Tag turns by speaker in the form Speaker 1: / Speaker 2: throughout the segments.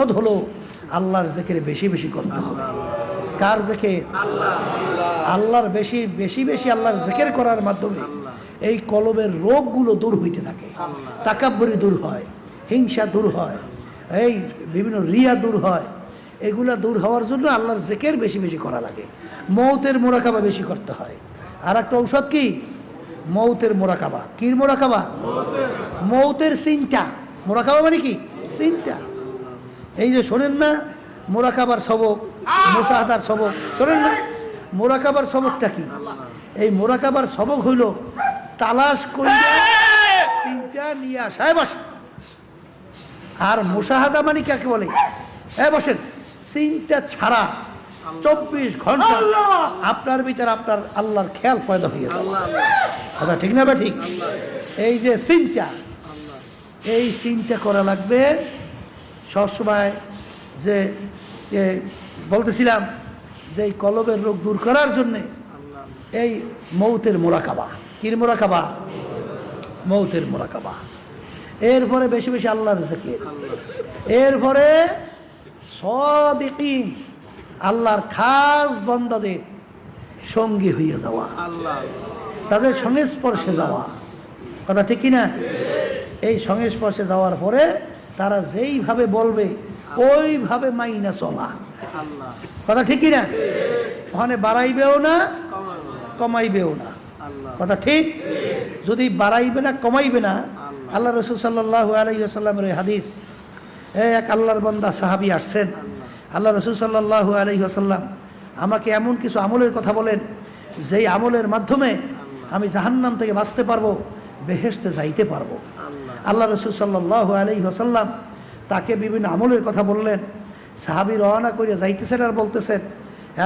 Speaker 1: পদ হলো আল্লাহর জেকের বেশি বেশি করতে হবে। কার জেকের? আল্লাহর বেশি বেশি বেশি আল্লাহর জেকের করার মাধ্যমে এই কলবের রোগগুলো দূর হইতে থাকে। তাকাব্বরি দূর হয়, হিংসা দূর হয়, এই বিভিন্ন রিয়া দূর হয়। এগুলা দূর হওয়ার জন্য আল্লাহর জেকের বেশি বেশি করা লাগে। মৌতের মোরাকাবা বেশি করতে হয়। আর একটা ঔষধ কি? মৌতের মোরাকাবা। কির মোরাকাবা? মৌতের চিন্তা মোরাকাবা মানে কি? চিন্তা এই যে শোনেন না, মোরাকাবার সবক মোসাহাদার সবক, শোনেন না, মোরাকাবার সবকটা কি? এই মোরাকাবার সবক হইল তালাশ করিয়া চিন্তা নিয়ে আসায় বসে আর মোসাহাদা মানে কাকে বলে? হ্যাঁ বসেন। চিন্তা ছাড়া চব্বিশ ঘণ্টা আপনার ভিতরে আপনার আল্লাহর খেয়াল পয়দা হয়ে যাবে। কথা ঠিক না বা ঠিক? এই যে চিন্তা এই চিন্তা করা লাগবে সবসময় যে বলতেছিলাম যে এই কলবের রোগ দূর করার জন্যে এই মৌতের মোরাকাবা। কির মোরাকাবা? মৌতের মোরাকাবা। এরপরে বেশি বেশি আল্লাহর জিকির। এরপরে সদিকিন, আল্লাহর খাস বন্দাদের সঙ্গী হয়ে যাওয়া। তাদের সংস্পর্শে যাওয়া। কথা ঠিক কিনা? এই সংস্পর্শে যাওয়ার পরে তারা যেইভাবে বলবে, ওইভাবে মাইনা চলা। কথা ঠিক কিনা? ওখানে বাড়াইবেও না, কমাইবেও না। কথা ঠিক? যদি বাড়াইবে না, কমাইবে না, আল্লাহ রসুল সাল্লাহ আলহিহাস্লামের ওই হাদিস এক আল্লাহর বন্দা সাহাবি আসছেন, আল্লাহ রসুল সাল্লাহ আলহিহাস্লাম আমাকে এমন কিছু আমলের কথা বলেন, যেই আমলের মাধ্যমে আমি জাহান্নাম থেকে বাঁচতে পারব। বেহেস্তে যাইতে পারব। আল্লাহ। রসুল সাল্লাহ আলহি আসাল্লাম তাকে বিভিন্ন আমলের কথা বললেন। সাহাবি রওনা করে যাইতেছেন আর বলতেছেন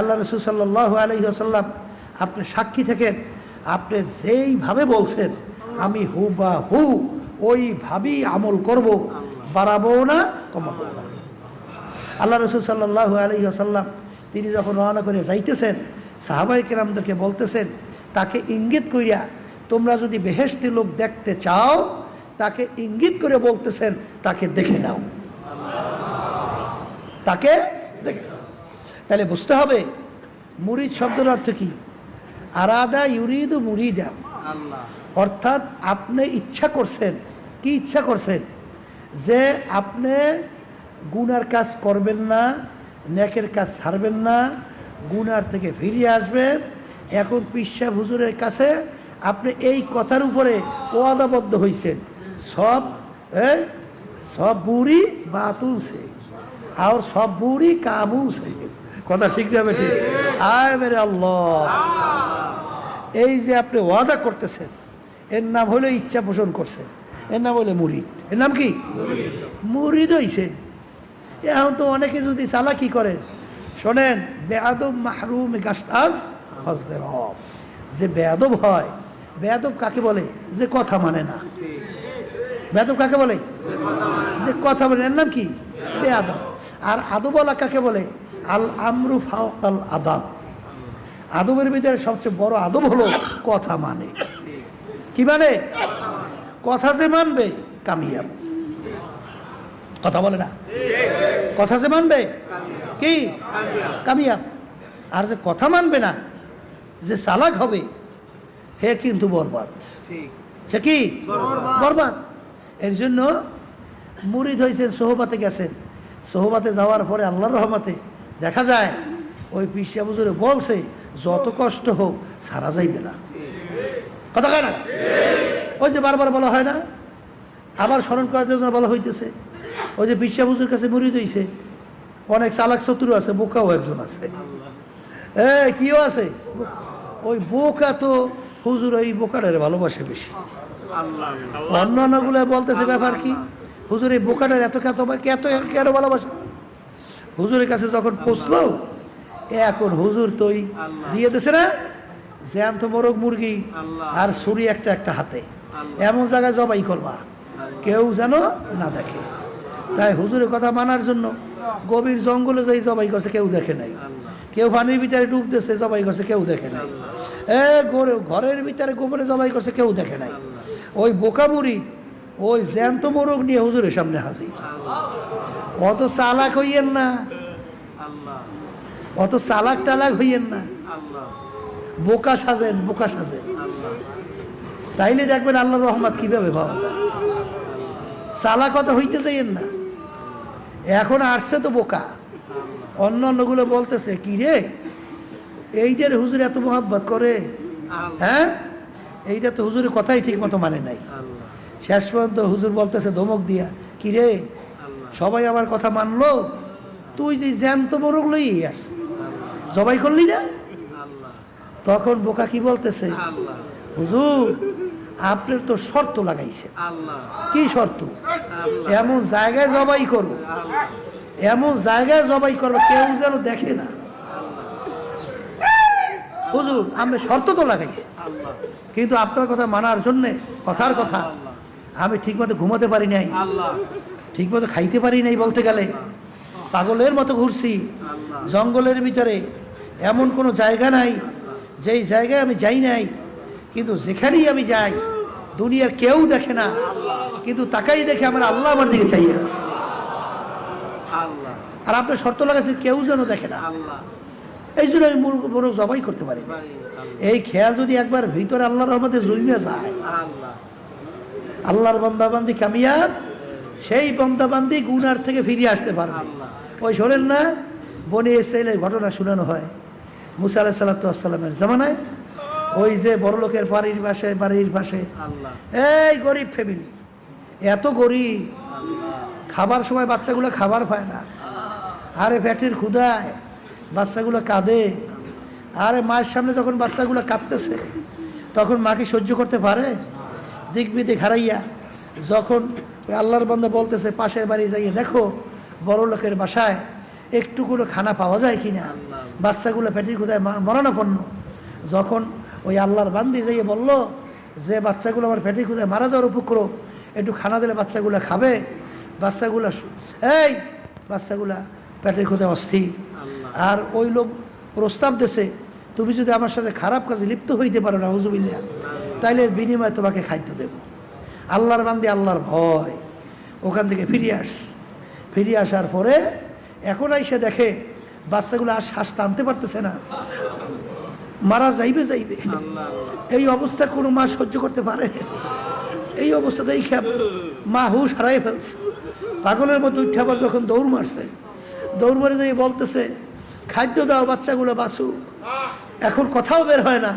Speaker 1: আল্লাহ রসুল সাল্লাহ আলহি আসাল্লাম আপনি সাক্ষী থেকেন আপনি যেইভাবে বলছেন আমি হু বা হু ওইভাবেই আমল করব বাড়াবো না কমাবো না। আল্লাহ রসুল সাল্লাহ আলহি আসাল্লাম তিনি যখন রওনা করে যাইতেছেন সাহাবাই কেরামদেরকে বলতেছেন তাকে ইঙ্গিত করিয়া তোমরা যদি বেহেস্তি লোক দেখতে চাও, তাকে ইঙ্গিত করে বলতেছেন, তাকে দেখে নাও। তাকে দেখে তাহলে বুঝতে হবে, মুরিদ শব্দের অর্থ কি? আরাদা ইউরিদু মুরিদা। অর্থাৎ আপনি ইচ্ছা করছেন, কি ইচ্ছা করছেন? যে আপনি গুনার কাজ করবেন না, নেকের কাজ ছাড়বেন না, গুনার থেকে ফিরিয়ে আসবেন। এখন পিসা হুজুরের কাছে আপনি এই কথার উপরে ওয়াদাবদ্ধ হয়েছেন সব সব বুড়ি বাতুল সে। আর সব বুড়ি কাবু সে। কথা ঠিক যাবে ঠিক আয় মেরে আল্লাহ। এই যে আপনি ওয়াদা করতেছেন, এর নাম হলো ইচ্ছা পোষণ করছেন। এর নাম হলো মুরিদ। এর নাম কি? মুরিদ হইছেন। এখন তো অনেকে যদি চালাকি করেন, শোনেন বেয়াদব মাহরুম গাস্তাজ যে বেয়াদব হয় বেয়াদব কাকে বলে? যে কথা মানে না। বেয়াদব কাকে বলে? যে কথা বলে এর নাম কি? বেয়াদব। আর আদবলা কাকে বলে? আল আমরু ফাওকাল আদাব। আদবের ভিতরে সবচেয়ে বড় আদব হলো কথা মানে। কি মানে? কথা যে মানবে, কামিয়াব। কথা বলে না? কথা যে মানবে, কি? কামিয়াব। আর যে কথা মানবে না, যে চালাক হবে হে কিন্তু বরবাদ। সে কি? বরবাদ। এর জন্য মুরিদ হয়েছেন সোহবাতে গেছেন। সোহবাতে যাওয়ার পরে আল্লাহর রহমাতে দেখা যায় ওই পিসিয়া বুজুরে বলছে যত কষ্ট হোক সারা যাইবে না। কথা কয় না? ওই যে বারবার বলা হয় না? আবার স্মরণ করার জন্য বলা হইতেছে। ওই যে বিশ্বা বুজুর কাছে মুরিদ হইছে। অনেক চালাক শত্রু আছে বোকাও একজন আছে। এ কিও আছে? ওই বোকা তো হুজুর ওই বোকাটারে ভালোবাসে বেশি। অন্য অন্যান্যগুলো বলতেছে ব্যাপার কি? হুজুর এই বোকাটার এত কত এত কেন ভালোবাসে? হুজুরের কাছে যখন পৌঁছলো এখন হুজুর তো দিয়ে দিছে না? জ্যান্ত মোরগ মুরগি আর ছুরি একটা একটা হাতে। এমন জায়গায় জবাই করবা কেউ যেন না দেখে। তাই হুজুরের কথা মানার জন্য গভীর জঙ্গলে যাই জবাই করছে কেউ দেখে নাই। কেউ পানির ভিতরে ডুব দিচ্ছে জবাই করছে কেউ দেখে নাই। ঘরের ভিতরে গোবরে জবাই করছে, কেউ দেখে নাই। ওই বোকামুড়ি, ওই জ্যান্ত মোরগ নিয়ে হুজুরের সামনে হাজির। অত চালাক হইয়েন না। অত চালাক টালাক হইয়েন না। বোকা সাজেন বোকা সাজেন।
Speaker 2: আল্লাহ
Speaker 1: তাইলে দেখবেন আল্লাহর রহমত কীভাবে পাওয়া যায়। চালা কথা হইতে চাইয়েন না। এখন আসছে তো বোকা। অন্য অন্যগুলো বলতেছে, কি রে? এইটার হুজুর এত মোহাব্বত করে? হ্যাঁ? এইটা তো হুজুরের কথাই ঠিক মতো মানে নাই। শেষ পর্যন্ত হুজুর বলতেছে ধমক দিয়া। কি রে? সবাই আমার কথা মানলো। তুই যে জ্যান্ত মোরগ লই আস জবাই করলি না? তখন বোকা কি বলতেছে? হুজুর আপনার তো শর্ত লাগাইছে। কি শর্ত? এমন জায়গায় জবাই করব এমন জায়গায় জবাই করব কেউ যেন দেখে না। হুজুর আমি শর্ত তো লাগাইছি। কিন্তু আপনার কথা মানার জন্যে কথার কথা। আমি ঠিকমতো ঘুমাতে পারি নাই। ঠিকমতো খাইতে পারি নাই বলতে গেলে। পাগলের মতো ঘুরছি। জঙ্গলের ভিতরে এমন কোনো জায়গা নাই, যেই জায়গায় আমি যাই নাই। কিন্তু যেখানেই আমি যাই, দুনিয়ার কেউ দেখে না। কিন্তু তাকাই দেখে আমার আল্লাহ আমার দিকে চাইয়া আর আপনার শর্ত লাগাচ্ছেন কেউ যেন দেখে না।
Speaker 2: আল্লাহ
Speaker 1: এই জন্য আমি মুরগ মোরগ জবাই করতে পারি।
Speaker 2: বাড়ি
Speaker 1: এই খেয়াল যদি একবার ভিতরে আল্লাহর রহমতে জুইমে যায়
Speaker 2: আল্লাহ
Speaker 1: আল্লাহর বন্দাবান্দি কামিয়াব সেই বন্দাবান্দি গুনার থেকে ফিরে আসতে পারবে। ওই শোনেন না বনে ইসরায়েলের ঘটনা শোনানো হয়। মুসা আলাহ সাল্লাতামের জামানায় ওই যে বড় লোকের বাড়ির পাশে বাড়ির পাশে। এই গরিব ফ্যামিলি এত গরিব। খাবার সময় বাচ্চাগুলো খাবার পায় না। আরে পেটের ক্ষুদায় বাচ্চাগুলো কাঁদে। আরে মায়ের সামনে যখন বাচ্চাগুলো কাঁদতেছে, তখন মাকে সহ্য করতে পারে? দিক বিদিক হারাইয়া যখন আল্লাহর বন্ধ বলতেছে, পাশের বাড়ি যাইয়ে দেখো, বড় লোকের বাসায় একটু কোনো খানা পাওয়া যায় কি না বাচ্চাগুলো পেটের মা- মরণাপন্ন। যখন ওই আল্লাহর বান্দি যাইয়ে বলল, যে বাচ্চাগুলো আমার পেটের ক্ষুদায় মারা যাওয়ার উপক্রম, একটু খানা দিলে বাচ্চাগুলো খাবে? বাচ্চাগুলা এই, বাচ্চাগুলা পেটের ক্ষুদায় অস্থির। আর ওই লোক প্রস্তাব দেশে তুমি যদি আমার সাথে খারাপ কাজে লিপ্ত হইতে পারো না হুজুবিল্লা তাইলে বিনিময়ে তোমাকে খাদ্য দেব। আল্লাহর বান্দি আল্লাহর ভয়। ওখান থেকে ফিরে আস। ফিরে আসার পরে এখন আইসে দেখে বাচ্চাগুলো আর শ্বাস টানতে পারতেছে না। মারা যাইবে যাইবে। এই অবস্থা কোনো মা সহ্য করতে পারে। এই অবস্থাতেই খেপ মা হুশ হারাই ফেলছে। পাগলের মতো উঠে আবার যখন দৌড় মারছে, দৌড় মারে যাই বলতেছে খাদ্য দাও বাচ্চাগুলো, বাসু। এখন কথাও বের হয় না।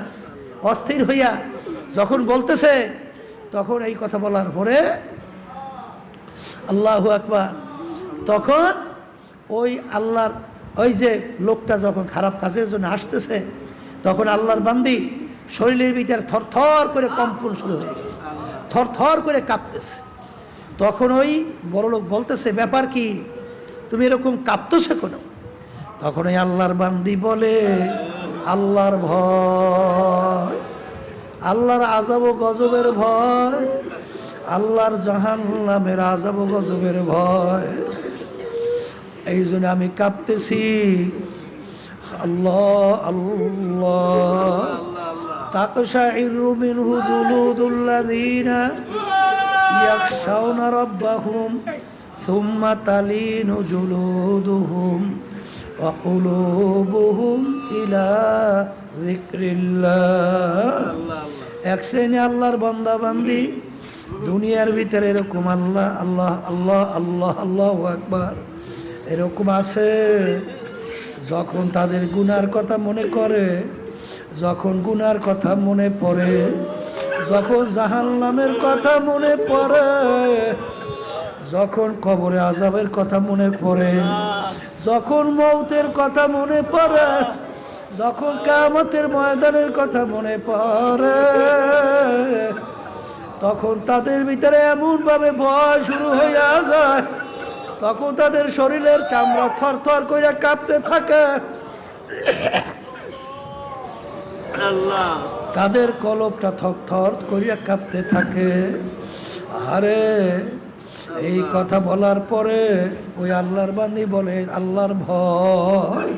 Speaker 1: অস্থির হইয়া যখন বলতেছে, তখন এই কথা বলার পরে আল্লাহ আকবার, তখন ওই আল্লাহর, ওই যে লোকটা যখন খারাপ কাজের জন্য আসতেছে, তখন আল্লাহর বান্দি শরীরের ভিতরে থরথর করে কম্পন শুরু হয়ে গেছে। থরথর করে কাঁপতেছে। তখন ওই বড় লোক বলতেছে, ব্যাপার কি? তুমি এরকম কাঁপতেছে কোনো? তখন ওই আল্লাহর বান্দি বলে আল্লাহর ভয় আল্লাহর আজাব ও গজবের ভয় আল্লাহর জাহান নামের আজাব ও গজবের ভয় এই জন্য আমি কাঁপতেছি আল্লাহ আল্লাহ تقشعر منه جلود الذين يخشون ربهم ثم تلين جلودهم وقلوبهم إلى ذكر الله এক শ্রেণী আল্লাহর বান্দা বান্দি দুনিয়ার ভিতরে এরকম আল্লাহ আল্লাহ আল্লাহ আল্লাহ আল্লাহ একবার এরকম আছে যখন তাদের গুনার কথা মনে করে যখন গুনার কথা মনে পড়ে যখন জাহান নামের কথা মনে পড়ে যখন কবরে আজাবের কথা মনে পড়ে যখন মৌতের কথা মনে পড়ে যখন কামতের ময়দানের কথা মনে পড়ে তখন তাদের ভিতরে এমন ভাবে ভয় শুরু হইয়া যায়। তখন তাদের শরীরের চামড়া থর থর করে কাঁপতে থাকে। তাদের কলকটা থর থর করিয়া কাঁপতে থাকে। আরে এই কথা বলার পরে ওই আল্লাহর বান্দি বলে আল্লাহর ভয়।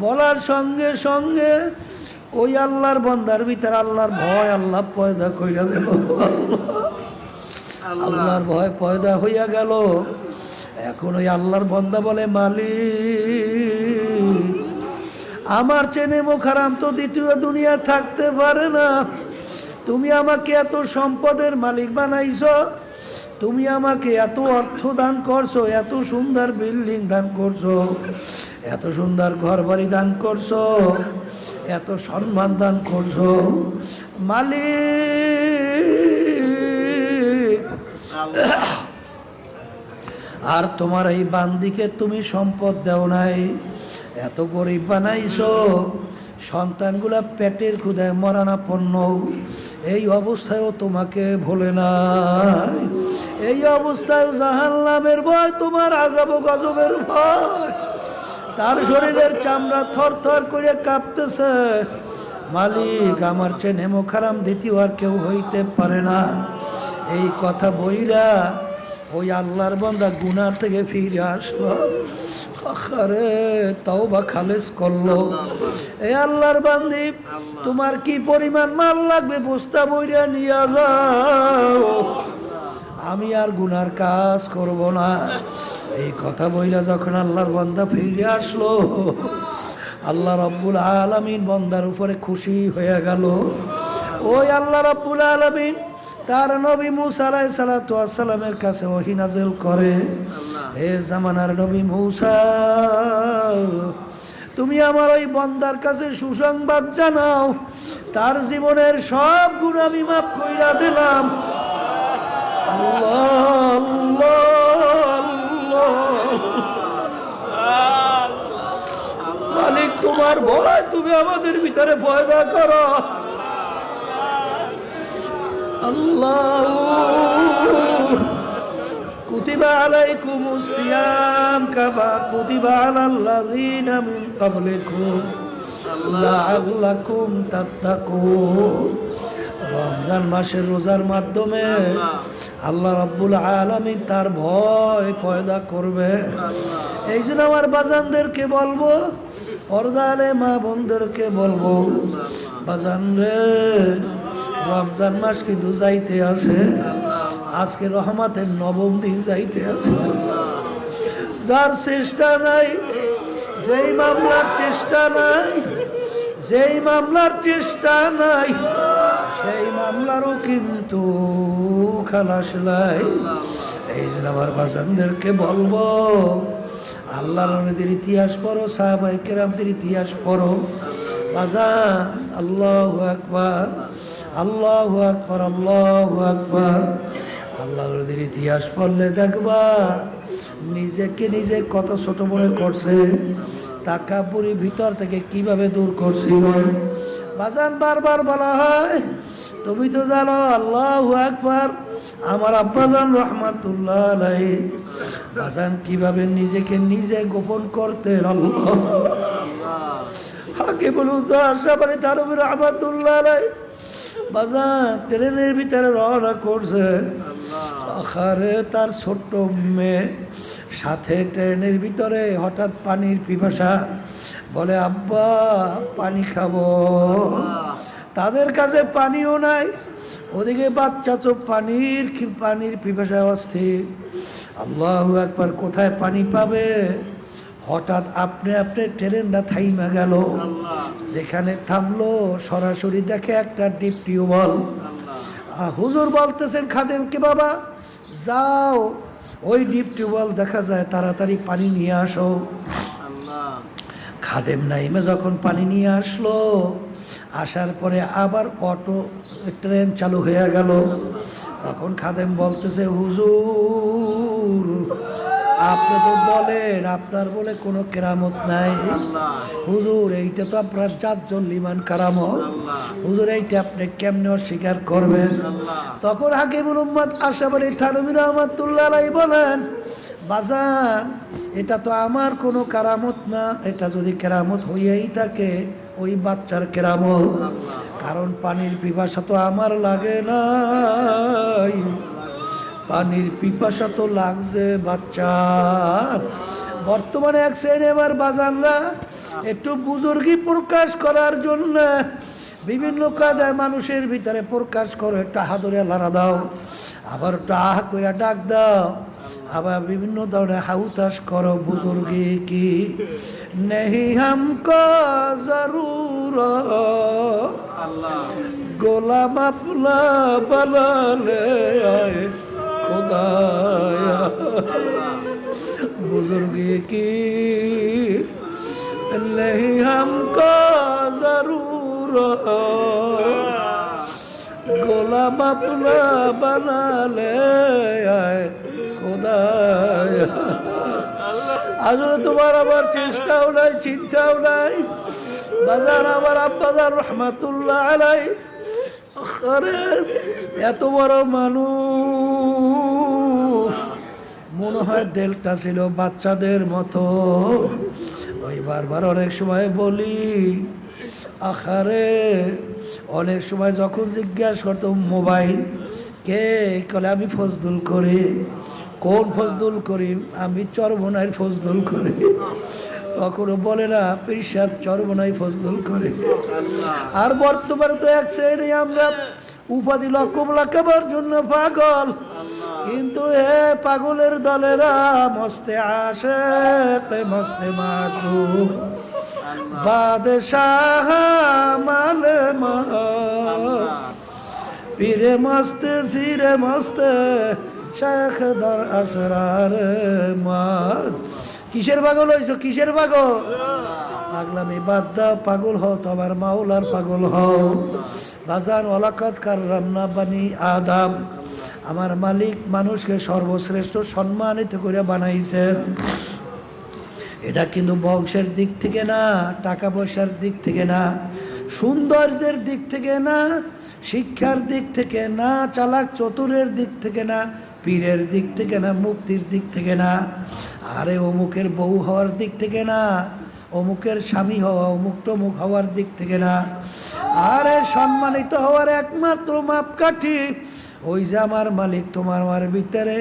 Speaker 1: বলার সঙ্গে সঙ্গে ওই আল্লাহর বন্দার ভিতরে আল্লাহর ভয় আল্লাহ পয়দা কইরা দিল।
Speaker 2: আল্লাহ।
Speaker 1: আল্লাহর ভয় পয়দা হইয়া গেল। এখন ওই আল্লাহর বন্দা বলে মালিক আমার চেনে মোখারাম তো দ্বিতীয় দুনিয়া থাকতে পারে না। তুমি আমাকে এত সম্পদের মালিক বানাইছ তুমি আমাকে এত অর্থ দান করছ, এত সুন্দর বিল্ডিং দান করছ, এত সুন্দর ঘর বাড়ি দান করছ, এত সম্মান দান করছ। মালিক! আর তোমার এই বান্দিকে তুমি সম্পদ দেও নাই, এত গরিব বানাইছো, সন্তানগুলা পেটের ক্ষুদায় মরানা পণ্য। এই অবস্থায়ও তোমাকে ভোলে নাই। এই অবস্থায় জাহান্নামের ভয়, তোমার আজাব গজবের ভয়। তার শরীরের চামড়া থর থর করে কাঁপতেছে। মালিক, আমার চেয়ে নেমো খারাম দ্বিতীয় আর কেউ হইতে পারে না। এই কথা বইরা ওই আল্লাহর বান্দা গুনার থেকে ফিরে আসলো। আরে তাও বা খালেস করল। এই আল্লাহর বান্দি তোমার কি পরিমাণ মাল লাগবে বস্তা বইরা নিয়ে যাও। আমি আর গুনার কাজ করব না। এই কথা বইলা যখন আল্লাহর বান্দা ফিরে আসলো আল্লাহ রব্বুল আলমিন বন্দার উপরে খুশি হয়ে গেল। ওই আল্লাহ রব্বুল আলমিন তার নবী মুসা আলাই সালামের কাছে ওহি নাজেল করে। হে জামানার নবী মুসা তুমি আমার ওই বন্দার কাছে সুসংবাদ জানাও। তার জীবনের সব গুণ আমি মাফ কইরা দিলাম। মালিক তোমার ভয় তুমি আমাদের ভিতরে পয়দা করো। আল্লাহ কুতিবা আলাইকুমুস সিয়াম কামা কুতিবা আলাল্লাযীনা মিন ক্বাবলিকুম লাআল্লাকুম তাত্তাকুন। রমজান মাসের রোজার মাধ্যমে আল্লাহ। রাব্বুল আলামিন তার ভয় পয়দা করবে। এই জন্য আমার বাজানদেরকে বলব পর্দারে মা বোনদেরকে বলব বাজান রে রমজান মাস কিন্তু যাইতে আছে। আজকে রহমাতের নবম দিন যাইতে আছে। যার চেষ্টা নাই, যেই মামলার চেষ্টা নাই, যেই মামলার চেষ্টা নাই, সেই মামলারও কিন্তু খালাস নাই। এই জন্য আমার বাজানদেরকে বলব আল্লাহ নদীর ইতিহাস পড়ো সাহাবাই কেরামদের ইতিহাস পড়ো। বাজান, আল্লাহ আকবার। আল্লাহ আকবার আল্লাহ আকবার। আল্লাহ নদীর ইতিহাস পড়লে দেখবা, নিজেকে নিজে কত ছোট মনে করছে, তাকাপুরি ভিতর থেকে কীভাবে দূর করছিল বাজান বারবার বলা হয়, তুমি তো জানো আল্লাহ আকবার, আমার আব্বাজান রহমাতুল্লাহ আলাই বাজান, কীভাবে নিজেকে নিজে গোপন করতে আল্লাহ হাকে বলুন তো আশরাফানি তারবির রহমাতুল্লাহ আলাই বাজান ট্রেনের ভিতরে রওনা করছে। আখারে তার ছোট্ট মেয়ে সাথে ট্রেনের ভিতরে হঠাৎ পানির পিপাসা বলে আব্বা পানি খাব। তাদের কাছে পানিও নাই ওদিকে বাচ্চা চোখ পানির পানির পিপাসায় অস্থির। আল্লাহ একবার কোথায় পানি পাবে? হঠাৎ আপনি আপনি ট্রেনটা থাইমা গেল। যেখানে থামলো সরাসরি দেখে একটা ডিপ টিউবওয়েল। হুজুর বলতেছেন খাদেমকে বাবা? যাও। ওই ডিপ টিউবওয়েল দেখা যায় তাড়াতাড়ি পানি নিয়ে আসো। খাদেম নাইমে যখন পানি নিয়ে আসলো আসার পরে আবার অটো ট্রেন চালু হয়ে গেল। তখন খাদেম বলতেছে হুজুর আপনি তো বলেন আপনার বলে কোনো কেরামত নাই। হুজুর এইটা তো আপনার চারজন লিমান কারামত। হুজুর এইটা আপনি কেমনে অস্বীকার করবেন? তখন হাকিমুল উম্মদ আশাবাড়ি থানবী রহমতুল্লাহ বলেন বাজান এটা তো আমার কোনো কারামত না এটা যদি কেরামত হইয়াই থাকে ওই বাচ্চার কেরামত। কারণ পানির পিপাসা তো আমার লাগে নাই। পানির পিপাসা তো লাগছে বাচ্চার বর্তমানে এক শ্রেণি আমার বাজানরা একটু বুজুর্গি প্রকাশ করার জন্য বিভিন্ন কাদায় মানুষের ভিতরে প্রকাশ করো একটা হাদরে লাড়া দাও আবার একটু আহ কইরা ডাক দাও আবার বিভিন্ন ধরনের হাউতাস করো বুজুর্গে কি নেহি হামকো জরুর। গোলাম আপনা বানালে আয়। খোদায়া बुजुर्गी की नहीं हमको जरूर गोलाम अपना बना ले आए खुदा আসলে তোমার আবার চেষ্টাও নাই চিন্তাও নাই বাজার আবার আব্বাজার রহমাতুল্লাহ আলাই এত বড় মানুষ। মনে হয় দেলটা ছিল বাচ্চাদের মতো। ওই বারবার অনেক সময় বলি, আখারে, অনেক সময় যখন জিজ্ঞাসা করতো মোবাইল, কে? কলে আমি ফজদুল করি কোন ফজদুল করি আমি চরমনাই ফজদুল করি কখনো বলে না পিসাব চরমনাই ফজদুল করে। আর বর্তমানে তো এক শ্রেণি আমরা উপাধি লক্ষম লাগাবার জন্য পাগল। কিন্তু হে পাগলের দলেরা মস্তে আসে মস্তে মাসু বাদশাহ মালে পীরে মস্তে, সিরে মস্তে, শেখ দর আসরার মা কিসের পাগল হইছো? কিসের পাগল? পাগলামি বাদ দাও, পাগল হও, তোমার মাওলার পাগল হও। বাজার ওলাকত কার রান্না বানি আদাম। আমার মালিক মানুষকে সর্বশ্রেষ্ঠ সম্মানিত করে বানাইছেন। এটা কিন্তু বংশের দিক থেকে না, টাকা পয়সার দিক থেকে না, সৌন্দর্যের দিক থেকে না, শিক্ষার দিক থেকে না, চালাক চতুরের দিক থেকে না, পীরের দিক থেকে না, মুক্তির দিক থেকে না। আরে অমুকের বউ হওয়ার দিক থেকে না, অমুকের স্বামী হওয়া, অমুক টমুক হওয়ার দিক থেকে না। আরে সম্মানিত হওয়ার একমাত্র মাপকাঠি, ওই যে আমার মালিক তোমার আমার ভিতরে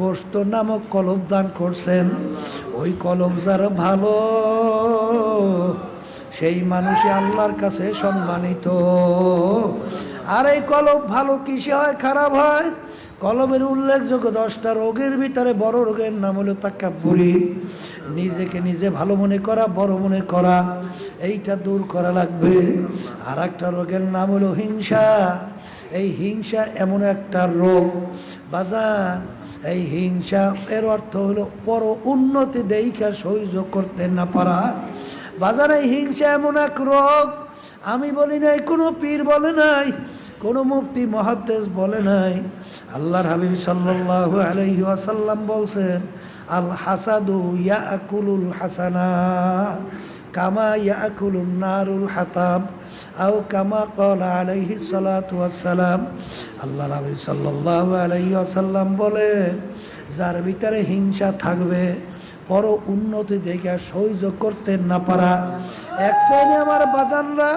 Speaker 1: গোস্ত নামক কলম দান করছেন। ওই কলম যার ভালো, সেই মানুষই আল্লাহর কাছে সম্মানিত। আর এই কলম ভালো কিসে হয়, খারাপ হয়? কলমের উল্লেখযোগ্য দশটা রোগের ভিতরে বড় রোগের নাম হলো তাকাপুরি নিজেকে নিজে ভালো মনে করা, বড় মনে করা, এইটা দূর করা লাগবে। আর একটা রোগের নাম হলো হিংসা। এই হিংসা এমন একটা রোগ। বাজার এই হিংসা এর অর্থ হলো পর উন্নতি দেইখা সহ্য করতে না পারা। বাজারে হিংসা এমন এক রোগ। আমি বলি নাই, কোনো পীর বলে নাই, কোনো মুফতি, মহাদ্দেশ বলে নাই। আল্লাহর হাবিব সাল্লাল্লাহু আলাইহি ওয়াসাল্লাম বলছেন, আল হাসাদু ইয়াকুলুল হাসানা কামা ইয়াকুলুন নারুল হাতাব আও কামা ক্বালা আলাইহি সালাতু ওয়াসসালাম। আল্লাহ হাবিব সাল্লাল্লাহু আলাইহি ওয়াসাল্লাম বলেন, যার ভিতরে হিংসা থাকবে, বড় উন্নতি দেখে সহ্য করতে না পারা। এক শ্রেণি আমার বাজানরা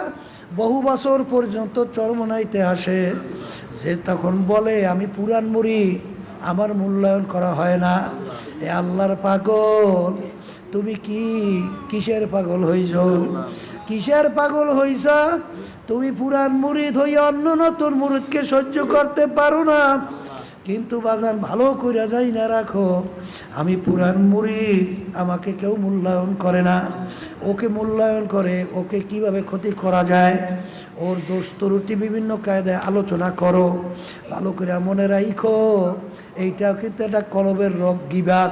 Speaker 1: বহু বছর পর্যন্ত চরমনাইতে আসে, যে তখন বলে, আমি পুরান মুড়ি, আমার মূল্যায়ন করা হয় না। এ আল্লাহর পাগল, তুমি কি কিসের পাগল হইছ? কিসের পাগল হইছ? তুমি পুরান মুড়ি হইয়া অন্য নতুন মুরুদকে সহ্য করতে পারো না। কিন্তু বাজান ভালো করে যাই না রাখো আমি পুরান মুড়ি আমাকে কেউ মূল্যায়ন করে না। ওকে মূল্যায়ন করে ওকে কীভাবে ক্ষতি করা যায়? ওর দোষ ত্রুটি বিভিন্ন কায়দায় আলোচনা করো। ভালো করে মনে রাখো এইটা কিন্তু একটা কলবের রোগ গিবাদ।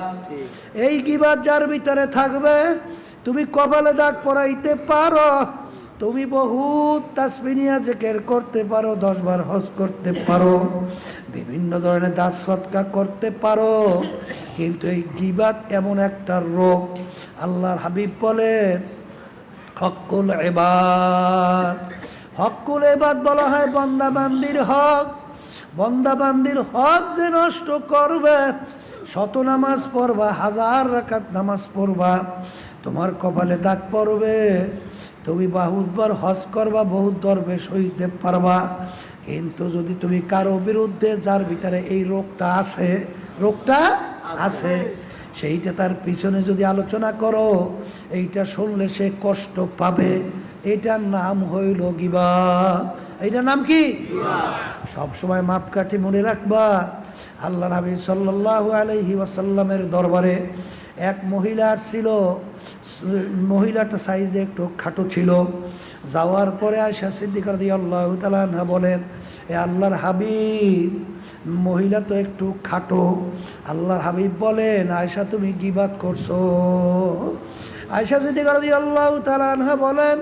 Speaker 1: এই গিবাদ যার ভিতরে থাকবে তুমি কপালে দাগ পরাইতে পারো। তুমি বহুত তাসমিনিয়া জেকের করতে পারো, দশবার হজ করতে পারো, বিভিন্ন ধরনের দাস সৎকা করতে পারো, কিন্তু এই গিবাত এমন একটা রোগ, আল্লাহর হাবিব বলে হকুল এবাদ হকুল এবাদ বলা হয় বন্দাবান্দির হক। বন্দাবান্দির হক যে নষ্ট করবে, শত নামাজ পড়বা, হাজার রাকাত নামাজ পড়বা, তোমার কপালে দাগ পড়বে। তুমি বহুতবার হজ করবা, বহুত দরবেশ হইতে পারবা। কিন্তু যদি তুমি কারও বিরুদ্ধে, যার ভিতরে এই রোগটা আছে রোগটা আছে, সেইটা তার পিছনে যদি আলোচনা করো, এইটা শুনলে সে কষ্ট পাবে। এটার নাম হইল গিবা। এইটার নাম কি? সব সময় মাপ কাঠি মনে রাখবা। আল্লাহ নবী সাল্লাল্লাহু আলাইহি ওয়াসাল্লামের দরবারে এক মহিলার ছিল, মহিলাটা সাইজে একটু খাটো ছিল। যাওয়ার পরে আয়সা সিদ্দিক রাদিয়াল্লাহু তাআলা আনহা বলেন, এ আল্লাহর হাবিব, মহিলা তো একটু খাটো। আল্লাহর হাবিব বলেন আয়সা তুমি গিবাত করছ। আয়সা সিদ্দিক রাদিয়াল্লাহু তাআলা আনহা বলেন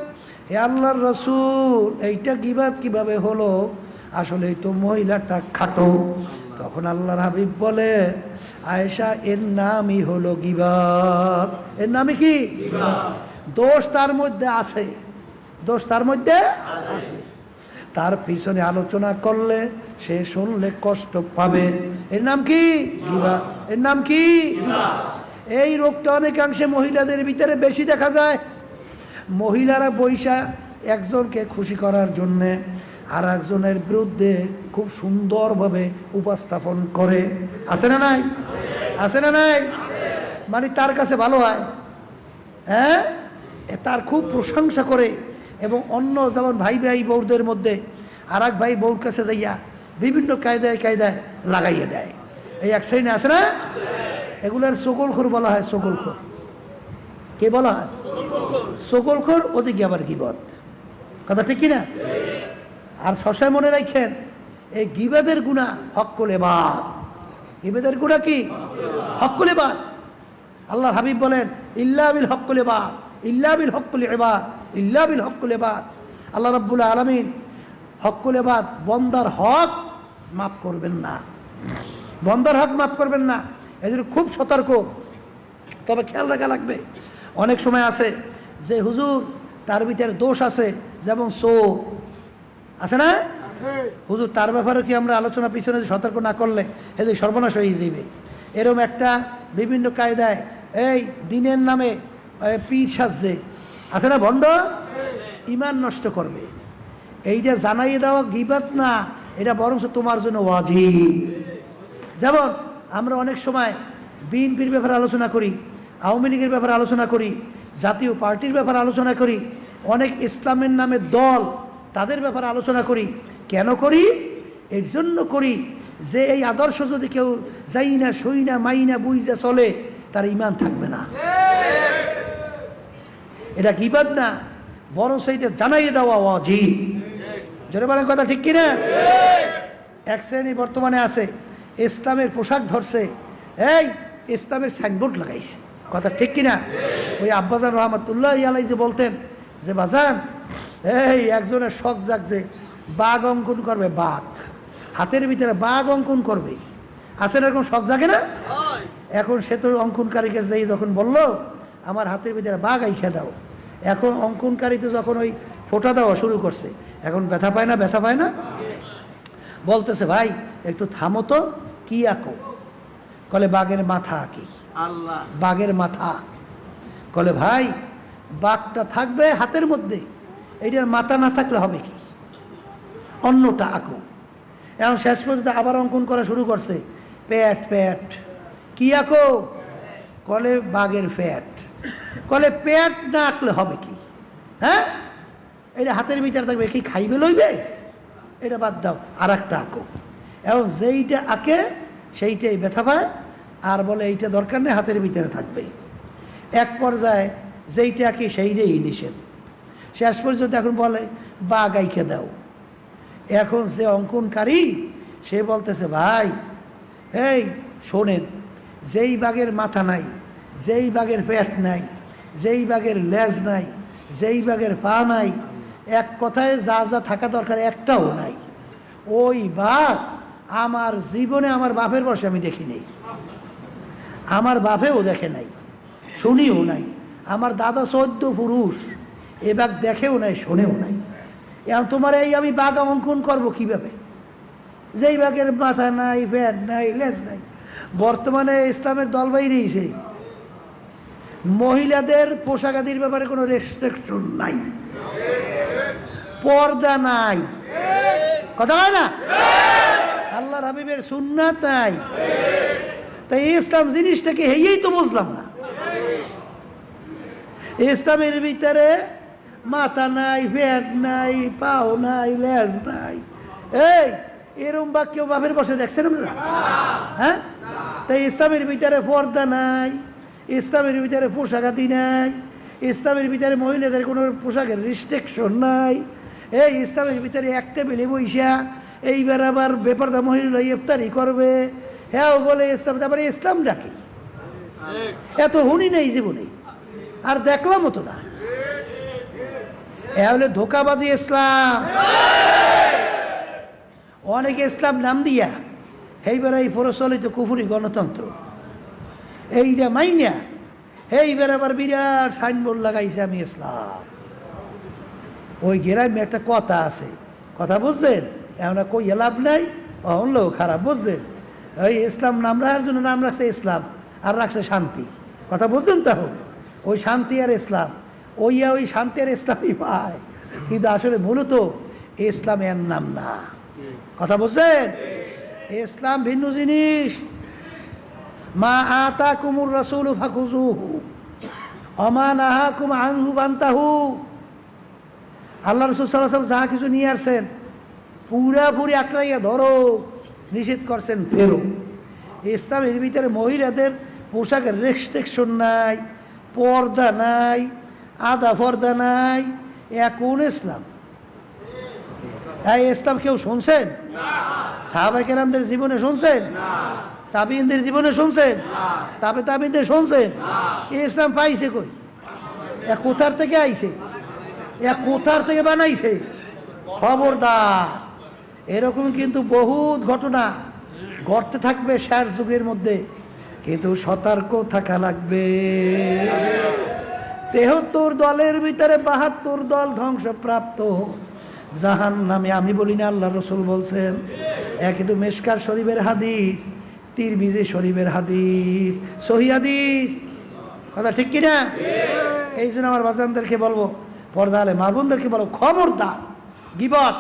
Speaker 1: হে আল্লাহর রসুল, এইটা গিবাত কীভাবে হলো? আসলে তো মহিলাটা খাটো। তখন আল্লাহর হাবিব বলে, আয়েশা, এর নামই হলো গিবাত এর নামই কি? দোষ তার মধ্যে আছে। দোষ তার মধ্যে আছে। তার পিছনে আলোচনা করলে সে শুনলে কষ্ট পাবে। এর নাম কি? গিবাত এর নাম কি? এই রোগটা অনেকাংশে মহিলাদের ভিতরে বেশি দেখা যায়। মহিলারা বৈশা একজনকে খুশি করার জন্যে আর একজনের বিরুদ্ধে খুব সুন্দরভাবে উপস্থাপন করে। আছে না নাই? আছে না নাই? মানে তার কাছে ভালো হয়। হ্যাঁ? তার খুব প্রশংসা করে এবং অন্য যেমন ভাই ভাই বউদের মধ্যে আর এক ভাই বউর কাছে যাইয়া বিভিন্ন কায়দায় কায়দায় লাগাইয়ে দেয়। এই এক শ্রেণি আছে না? এগুলোর সকলখোর বলা হয় সকলখোর কে বলা হয়? সকলখোর ওদিকে আবার গিবত। কথা ঠিক কিনা? আর শশায় মনে রাখেন এই গিবাদের গুণা হক্কলে বাদ গিবাদের গুণা কি? হক্কলে বাদ আল্লাহ হাবিব বলেন, ইল্লা বিল হক্কলে বাদ ইল্লা বিল হক্কলে এবাদ, ইল্লা বিল হক্কলে বাদ আল্লাহ রাব্বুল আলমিন হক্কলে বাদ বন্দার হক মাফ করবেন না। বন্দার হক মাফ করবেন না। এদের খুব সতর্ক। তবে খেয়াল রাখা লাগবে। অনেক সময় আছে যে হুজুর, তার ভিতরে দোষ আছে, যেমন সো আছে না? হুজুর, তার ব্যাপারে কি আমরা আলোচনা পিছনে সতর্ক না করলে এদের সর্বনাশ হয়ে যাবে? এরম একটা বিভিন্ন কায়দায় এই দিনের নামে পীর সাজছে। আছে না ভণ্ড ইমান নষ্ট করবে। এইটা জানাইয়ে দেওয়া গিবাত না, এটা বরং তোমার জন্য ওয়াজিব। যেমন আমরা অনেক সময় বিএনপির ব্যাপারে আলোচনা করি, আওয়ামী লীগের ব্যাপারে আলোচনা করি, জাতীয় পার্টির ব্যাপারে আলোচনা করি, অনেক ইসলামের নামে দল তাদের ব্যাপারে আলোচনা করি কেন করি? এর জন্য করি যে এই আদর্শ যদি কেউ যাই না, সই না, মাই না, বুঝে চলে, তার ইমান থাকবে না। এটা কিবাদ না? বড় সেইটা জানাইয়ে দেওয়া অজিব জোরে বলেন কথা ঠিক কিনা? এক শ্রেণি বর্তমানে আছে, ইসলামের পোশাক ধরছে। এই, ইসলামের সাইনবোর্ড লাগাইছে। কথা ঠিক কিনা? ওই আব্বাজান রহমতুল্লাহ আলাই যে বলতেন যে, বাজান, এই একজনের শখ জাগছে বাঘ অঙ্কন করবে বাঘ। হাতের ভিতরে বাঘ অঙ্কন করবে। আছে এরকম শখ জাগে না? এখন সে তো অঙ্কনকারীকে যেই যখন বলল আমার হাতের ভিতরে বাঘ আইখা দাও। এখন অঙ্কনকারীতে যখন ওই ফোটা দেওয়া শুরু করছে এখন ব্যথা পায় না ব্যথা পায় না? বলতেছে ভাই একটু থামো তো কি আঁকো? কলে বাঘের মাথা আঁকি।
Speaker 2: আল্লাহ।
Speaker 1: বাঘের মাথা। কলে ভাই বাঘটা থাকবে হাতের মধ্যে। এইটার মাথা না থাকলে হবে কি? অন্যটা আঁকো। এখন শেষ পর্যন্ত আবার অঙ্কন করা শুরু করছে। প্যাট প্যাট। কি আঁকো? কলে বাঘের ফ্যাট। কলে প্যাট না আঁকলে হবে কি? হ্যাঁ? এটা হাতের ভিতরে থাকবে। কি খাইবে, লইবে? এটা বাদ দাও। আর একটা আঁকো। এবং যেইটা আঁকে, সেইটাই ব্যথা পায়। আর বলে এইটা দরকার নেই, হাতের ভিতরে থাকবে। এক পর্যায়ে যেইটা আঁকি, সেইটাই নিষেধ। শেষ পর্যন্ত এখন বলে, বাঘ গাইকে দাও। এখন সে অঙ্কনকারী, সে বলতেছে, ভাই, এই শোনেন, যেই বাঘের মাথা নাই, যেই বাঘের পেট নাই, যেই বাঘের লেজ নাই, যেই বাঘের পা নাই, এক কথায় যা যা থাকা দরকার একটাও নাই। ওই বাঘ আমার জীবনে আমার বাপের বসে আমি দেখি নেই। আমার বাপেও দেখে নাই, শুনিও নাই। আমার দাদা চোদ্দ পুরুষ, এ বাঘ দেখেও নাই, শোনেও নাই। এখন তোমার এই আমি বাঘ অঙ্কন করব কীভাবে? যেই বাঘের মাথা নাই ফ্যাট নাই, লেজ নাই। বর্তমানে ইসলামের দল বাইরেইছে মহিলাদের পোশাকাদির ব্যাপারে কোনো রেস্ট্রিকশন নাই। পর্দা নাই। কথা হয় না? আল্লাহর হাবিবের সুন্নাত নাই। তাই ইসলাম জিনিসটাকে হেয়েই তো বুঝলাম না। ইসলামের ভিতরে মাথা নাই, পেট নাই, পাও নাই, লেজ নাই। এই, এরম বা কেউ বাপের বসে দেখছেন আপনারা? হ্যাঁ? তাই ইসলামের ভিতরে পর্দা নাই, ইসলামের ভিতরে পোশাকাতি নাই, ইসলামের ভিতরে মহিলাদের কোনো পোশাকের রিস্ট্রিকশন নাই। এই, ইসলামের ভিতরে একটা বেলে বৈশা এইবার আবার বেপারদা মহিলা ইফতারি করবে। হ্যাঁ বলে ইসলাম, তারপরে ইসলাম ডাকে এত হুনি নেই জীবনে। আর দেখলামও তো না। এ ধোকাবাজি ইসলাম। অনেকে ইসলাম নাম দিয়া, এইবার এই প্রচলিত কুফুরি গণতন্ত্র। এইটা মাইনা, এইবার আবার বিরাট সাইনবোর্ড লাগাইছে আমি ইসলাম। ওই গ্রামে একটা কথা আছে। কথা বুঝছেন? এমন কই লাভ নাই? অহনলেও খারাপ, বুঝছেন? ওই ইসলাম নাম রাখার জন্য নাম রাখছে ইসলাম, আর রাখছে শান্তি। কথা বুঝছেন তখন? ওই শান্তি আর ইসলাম। ওইয়া ওই শান্তের ইসলামই পায় কিন্তু আসলে মূলত ইসলাম এর নাম না। কথা বুঝছেন ইসলাম ভিন্ন জিনিস। মা আতা কুমুর রসুল ফাকুজুহু অমান আহা কুম আনহু বান্তাহু। আল্লাহ রসুল সাল্লাহ যাহা কিছু নিয়ে আসছেন, পুরাপুরি আঁকড়াইয়া ধরো, নিষেধ করছেন, ফেরো। ইসলামের ভিতরে মহিলাদের পোশাকের রেস্ট্রিকশন নাই, পর্দা নাই আদা পর্দা নাই কোন ইসলাম। এই ইসলাম কেউ শুনছেন? সাহাবাই কেরামদের জীবনে শুনছেন? তাবিনদের জীবনে শুনছেন? তাবে তাবিনদের শুনছেন? এই ইসলাম পাইছে কই? এ কোথার থেকে আইছে? এ কোথার থেকে বানাইছে? খবরদার। এরকম কিন্তু বহুত ঘটনা ঘটতে থাকবে শেষ যুগের মধ্যে। কিন্তু সতর্ক থাকা লাগবে। তেহত্তর দলের ভিতরে বাহাত্তর দল ধ্বংসপ্রাপ্ত। জাহান নামে আমি বলি না আল্লাহ রসুল বলছেন এক কিন্তু মেশকার শরীফের হাদিস তিরবিজি শরীফের হাদিস সহি হাদিস। কথা ঠিক কিনা? এই জন্য আমার বাজানদেরকে বলব পর্দা আলে মা বোনদেরকে বলব খবরদার গিবত।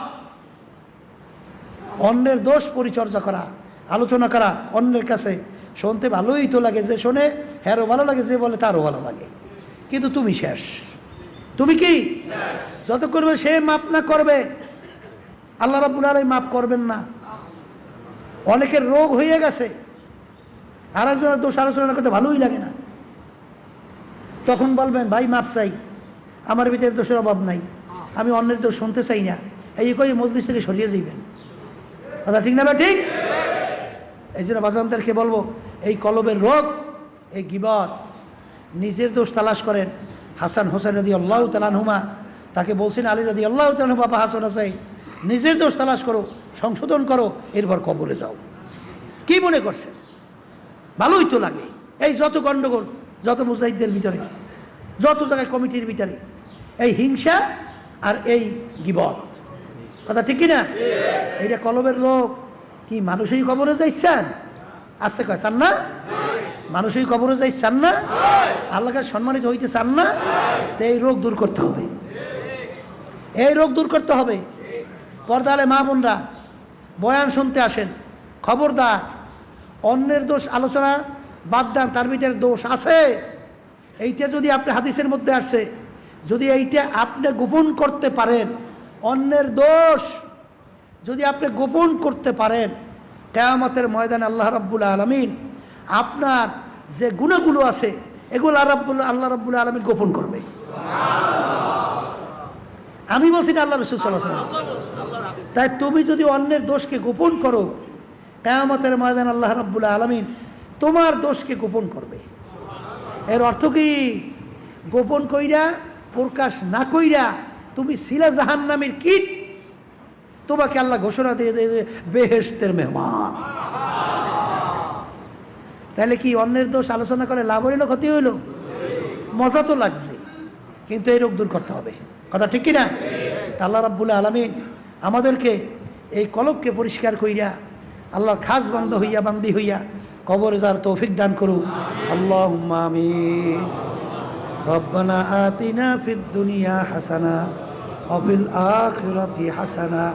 Speaker 1: অন্যের দোষ পরিচর্যা করা আলোচনা করা অন্যের কাছে শুনতে ভালোই তো লাগে যে শোনে হ্যারও ভালো লাগে যে বলে তারও ভালো লাগে। কিন্তু তুমি শেষ। তুমি কি? যত করবে সে মাপ না করবে। আল্লাহ রাবুল আলাই মাপ করবেন না। অনেকের রোগ হয়ে গেছে। আর একজনের দোষ আলোচনা করতে ভালোই লাগে না। তখন বলবেন, ভাই মাপ চাই। আমার ভিতরে দোষের অভাব নাই। আমি অন্যের দোষ শুনতে চাই না। এই কই মজলিস থেকে সরিয়ে যাইবেন। কথা ঠিক না বা ঠিক? এই জন্য বাজানদেরকে বলব, এই কলবের রোগ, এই গিবত নিজের দোষ তালাশ করেন হাসান হোসেন রদি আল্লাহ তালানহুমা তাকে বলছেন আলী রদি আল্লাহ তালানহু বাবা হাসান হোসেন, নিজের দোষ তালাশ করো, সংশোধন করো, এরপর কবরে যাও। কি মনে করছেন? ভালোই তো লাগে। এই যত গণ্ডগোল যত মুজাহিদদের ভিতরে, যত জায়গায় কমিটির ভিতরে, এই হিংসা আর এই গিবত। কথা ঠিক কিনা? এইটা কলমের লোক কি মানুষই কবরে যাইছেন? আসতে কয় না? মানুষই কবরে যাই চান না? আল্লাহকে সম্মানিত হইতে চান না? তো এই রোগ দূর করতে হবে। এই রোগ দূর করতে হবে। পর্দালে মা বোনরা বয়ান শুনতে আসেন। খবরদার। অন্যের দোষ আলোচনা বাদ দেন, তার ভিতরে দোষ আছে। এইটা যদি আপনি হাদিসের মধ্যে আসে, যদি এইটা আপনি গোপন করতে পারেন, অন্যের দোষ যদি আপনি গোপন করতে পারেন, কেয়ামতের ময়দান আল্লাহ রাব্বুল আলমিন আপনার যে গুণাগুলো আছে, এগুলো রাব্বুল আল্লাহ রাব্বুল আলমিন গোপন করবে। আমি বলছি না আল্লাহ রসুল। তাই তুমি যদি অন্যের দোষকে গোপন করো, কেয়ামতের ময়দান আল্লাহ রাব্বুল আলমিন তোমার দোষকে গোপন করবে। এর অর্থ কি? গোপন কইরা, প্রকাশ না কইরা তুমি শিলা জাহান নামের কীট, তোমাকে আল্লাহ ঘোষণা দিয়ে দেবে বেহেস্তের মেহমান। তাহলে কি অন্যের দোষ আলোচনা করে লাভ হইল ক্ষতি হইল মজা তো লাগছে কিন্তু এই রোগ দূর করতে হবে কথা ঠিক কিনা তা আল্লাহ রাব্বুল আলমিন আমাদেরকে এই কলককে পরিষ্কার কইরা আল্লাহ খাস বন্ধ হইয়া বান্দি হইয়া কবর যার তৌফিক দান করুক আল্লাহ আমিন ربنا آتنا في الدنيا حسنة وفي الآخرة حسنة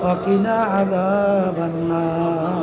Speaker 1: وقنا عذاب النار